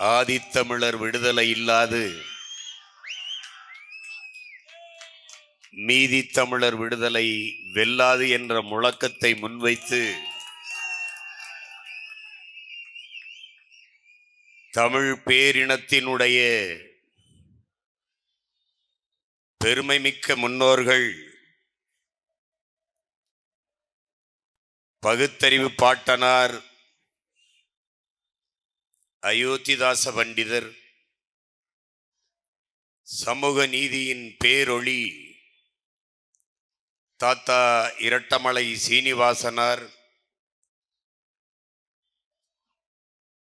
ஆதித்தமிழர் விடுதலை இல்லாது மீதி தமிழர் விடுதலை வெல்லாது என்ற முழக்கத்தை முன்வைத்து தமிழ் பேரினத்தினுடைய பெருமைமிக்க முன்னோர்கள் பகுத்தறிவு பாட்டனார் அயோத்திதாச பண்டிதர் சமூக நீதியின் பேரொளி தாத்தா இரட்டமலை சீனிவாசனார்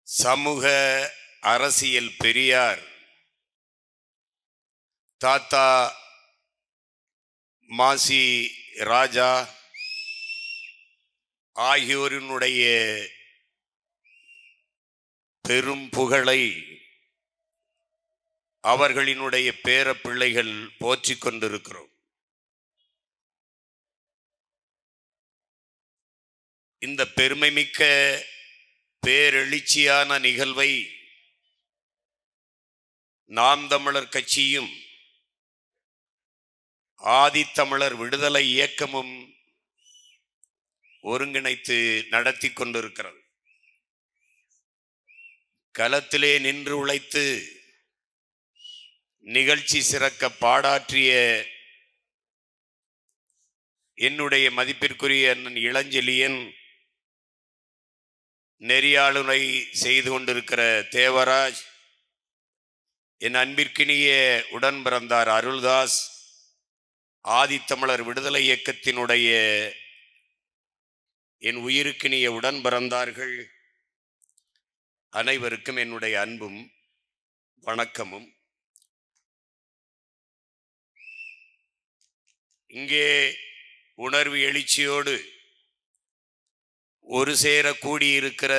சமூக அரசியல் பெரியார் தாத்தா மாசி ராஜா ஆகியோரினுடைய பெரும் புகழை அவர்களினுடைய பேர பிள்ளைகள் போற்றிக் கொண்டிருக்கிறோம். இந்த பெருமைமிக்க பேரெழுச்சியான நிகழ்வை நாம் தமிழர் கட்சியும் ஆதித்தமிழர் விடுதலை இயக்கமும் ஒருங்கிணைத்து நடத்தி கொண்டிருக்கிறது. களத்திலே நின்று உழைத்து நிகழ்ச்சி சிறக்க பாடாற்றிய என்னுடைய மதிப்பிற்குரிய அண்ணன் இளஞ்செழியன் நெறியாளுனை செய்து கொண்டிருக்கிற தேவராஜ் என் அன்பிற்கினிய உடன் பிறந்தார் அருள்தாஸ் ஆதித்தமிழர் விடுதலை இயக்கத்தினுடைய என் உயிருக்கினிய உடன் பிறந்தார்கள். அனைவருக்கும் என்னுடைய அன்பும் வணக்கமும். இங்கே உணர்வு எழுச்சியோடு ஒரு சேர கூடியிருக்கிற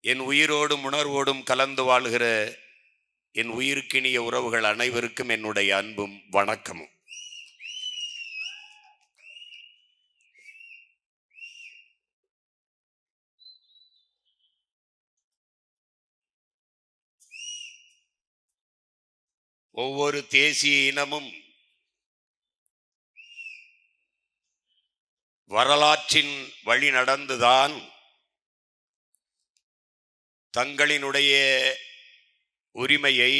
என் உயிரோடும் உணர்வோடும் கலந்து வாழ்கிற என் உயிருக்கினிய உறவுகள் அனைவருக்கும் என்னுடைய அன்பும் வணக்கமும். ஒவ்வொரு தேசிய இனமும் வரலாற்றின் வழி நடந்துதான் தங்களினுடைய உரிமையை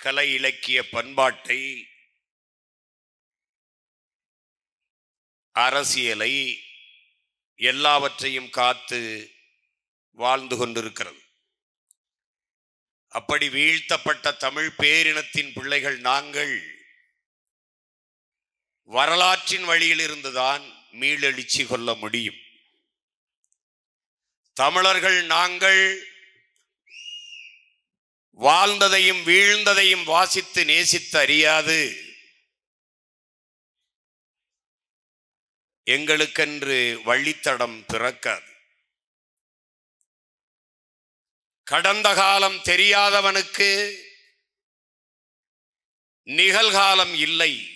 கலை இலக்கிய பண்பாட்டை அரசியலை எல்லாவற்றையும் காத்து வாழ்ந்து கொண்டிருக்கிறது. அப்படி வீழ்த்தப்பட்ட தமிழ் பேரினத்தின் பிள்ளைகள் நாங்கள். வரலாற்றின் வழியில் இருந்துதான் மீளெழுச்சி கொள்ள முடியும். தமிழர்கள் நாங்கள் வாழ்ந்ததையும் வீழ்ந்ததையும் வாசித்து நேசித்து அறியாது. எங்களுக்கென்று வழித்தடம் பிறக்காது. கடந்த காலம் தெரியாதவனுக்கு நிகழ்காலம் இல்லை.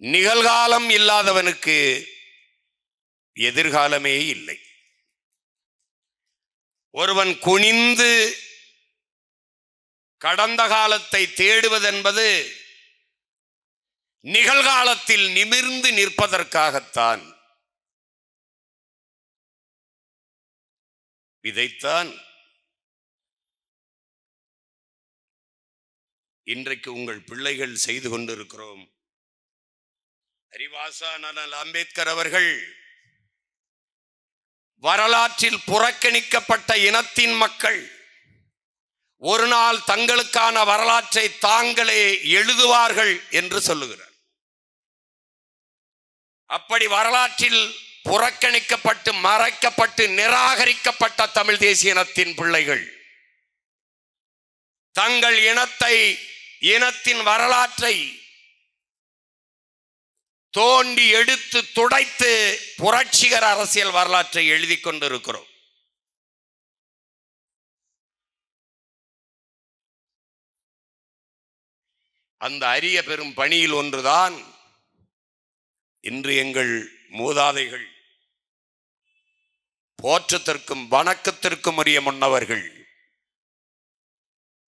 நிகழ்காலம் இல்லாதவனுக்கு எதிர்காலமே இல்லை. ஒருவன் குனிந்து கடந்த காலத்தை தேடுவதென்பது நிகழ்காலத்தில் நிமிர்ந்து நிற்பதற்காகத்தான். இதைத்தான் இன்றைக்கு உங்கள் பிள்ளைகள் செய்து கொண்டிருக்கிறோம். அறிவாசா நலல் அம்பேத்கர் அவர்கள் வரலாற்றில் புறக்கணிக்கப்பட்ட இனத்தின் மக்கள் ஒரு நாள் தங்களுக்கான வரலாற்றை தாங்களே எழுதுவார்கள் என்று சொல்லுகிறார். அப்படி வரலாற்றில் புறக்கணிக்கப்பட்டு மறைக்கப்பட்டு நிராகரிக்கப்பட்ட தமிழ் தேசிய இனத்தின் பிள்ளைகள். தங்கள் இனத்தை இனத்தின் வரலாற்றை தோண்டி எடுத்து துடைத்து புரட்சிகர அரசியல் வரலாற்றை எழுதி கொண்டிருக்கிறோம். அந்த அரிய பெரும் பணியில் ஒன்றுதான் இன்று எங்கள் மூதாதைகள் போற்றத்திற்கும் வணக்கத்திற்கும் உரிய முன்னவர்கள்.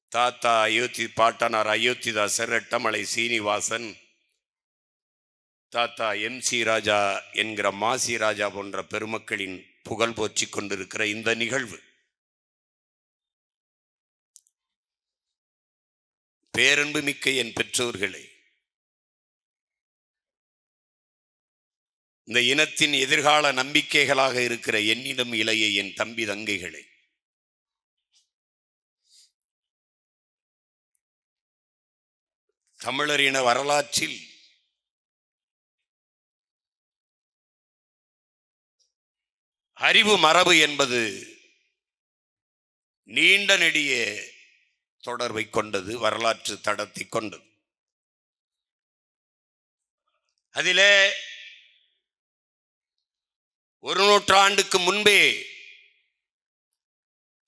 தாத்தா அயோத்தி பாட்டனார் அயோத்திதாசர் ரெட்டமலை சீனிவாசன் தாத்தா எம் சி ராஜா என்கிற மாசி ராஜா போன்ற பெருமக்களின் புகழ் போற்றிக் கொண்டிருக்கிற இந்த நிகழ்வு. பேரன்பு மிக்க என் பெற்றோர்களே இந்த இனத்தின் எதிர்கால நம்பிக்கைகளாக இருக்கிற என்னிடம் இளைய என் தம்பி தங்கைகளே. தமிழரின வரலாற்றில் அறிவு மரபு என்பது நீண்ட நெடிய தொடர்பை கொண்டது வரலாற்று தடத்தை கொண்டது. அதிலே ஒரு நூற்றாண்டுக்கு முன்பே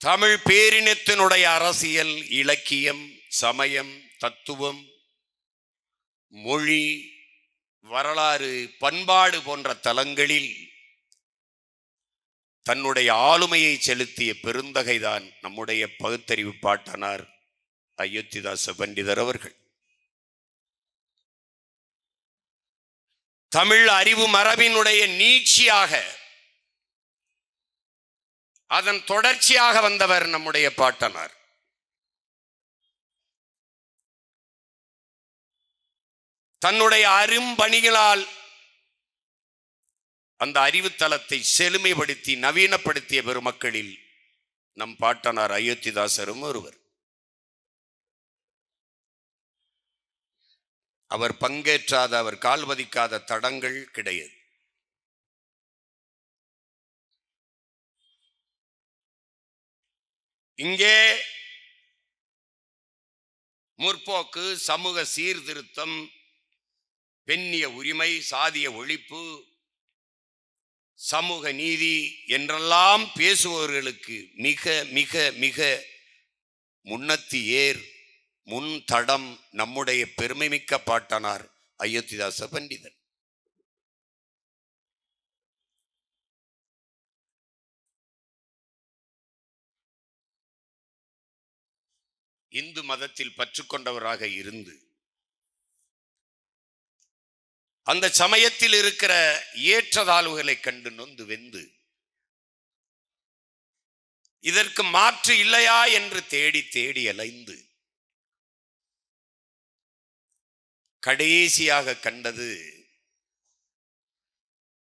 தமிழ் பேரினத்தினுடைய அரசியல் இலக்கியம் சமயம் தத்துவம் மொழி வரலாறு பண்பாடு போன்ற தலங்களில் தன்னுடைய ஆளுமையை செலுத்திய பெருந்தகைதான் நம்முடைய பகுத்தறிவு பாட்டனார் அயோத்திதாச பண்டிதர் அவர்கள். தமிழ் அறிவு மரபினுடைய நீட்சியாக அதன் தொடர்ச்சியாக வந்தவர் நம்முடைய பாட்டனார். தன்னுடைய அரும்பணிகளால் அந்த அறிவுத்தலத்தை செழுமைப்படுத்தி நவீனப்படுத்திய பெருமக்களில் நம் பாட்டனார் அயோத்திதாசரும் ஒருவர். அவர் பங்கேற்றாத அவர் கால்பதிக்காத தடங்கள் கிடையாது. இங்கே முற்போக்கு சமூக சீர்திருத்தம் பெண்ணிய உரிமை சாதிய ஒழிப்பு சமூக நீதி என்றெல்லாம் பேசுபவர்களுக்கு மிக மிக மிக முன்னத்தி ஏர் முன் தடம் நம்முடைய பெருமைமிக்க பாட்டனார் அயோத்திதாச பண்டிதன். இந்து மதத்தில் பற்றுக்கொண்டவராக இருந்து அந்த சமயத்தில் இருக்கிற ஏற்றதாழ்வுகளை கண்டு நொந்து வெந்து இதற்கு மாற்று இல்லையா என்று தேடி தேடி அலைந்து கடைசியாக கண்டது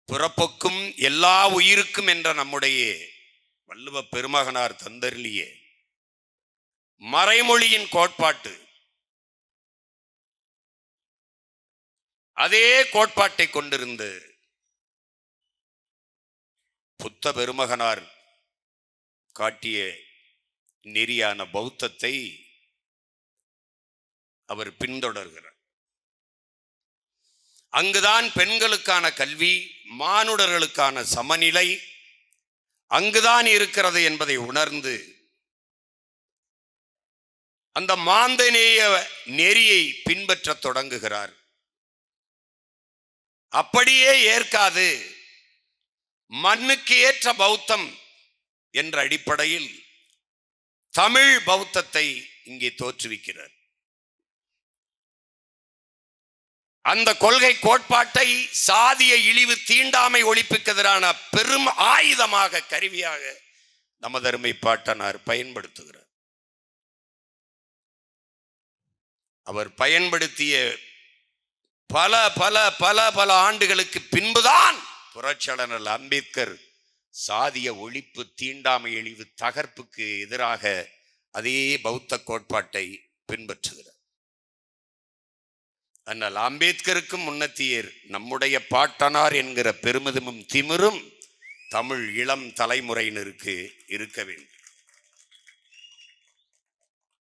பிறப்புக்கும் எல்லா உயிருக்கும் என்ற நம்முடைய வள்ளுவ பெருமகனார் தந்தருளிய மறைமொழியின் கோட்பாட்டு. அதே கோட்பாட்டை கொண்டிருந்து புத்த பெருமகனார் காட்டிய நெறியான பௌத்தத்தை அவர் பின்தொடர்கிறார். அங்குதான் பெண்களுக்கான கல்வி மானுடர்களுக்கான சமநிலை அங்குதான் இருக்கிறது என்பதை உணர்ந்து அந்த மாந்தநேய நெறியை பின்பற்றத் தொடங்குகிறார். அப்படியே ஏற்காது. மண்ணுக்கு ஏற்ற பௌத்தம் என்ற அடிப்படையில் தமிழ் பௌத்தத்தை இங்கே தோற்றுவிக்கிறார். அந்த கொள்கை கோட்பாட்டை சாதிய இழிவு தீண்டாமை ஒழிப்புக்கு எதிரான பெரும் ஆயுதமாக கருவியாக நமதருமை பாட்டனார் பயன்படுத்துகிறார். அவர் பயன்படுத்திய பல பல பல பல ஆண்டுகளுக்கு பின்புதான் புரட்சியாளர் அம்பேத்கர் சாதிய ஒழிப்பு தீண்டாமை எழிவு தகர்ப்புக்கு எதிராக அதே பௌத்த கோட்பாட்டை பின்பற்றுகிறார். ஆனால் அம்பேத்கருக்கும் முன்னத்தியர் நம்முடைய பாட்டனார் என்கிற பெருமிதமும் திமிரும் தமிழ் இளம் தலைமுறையினருக்கு இருக்க வேண்டும்.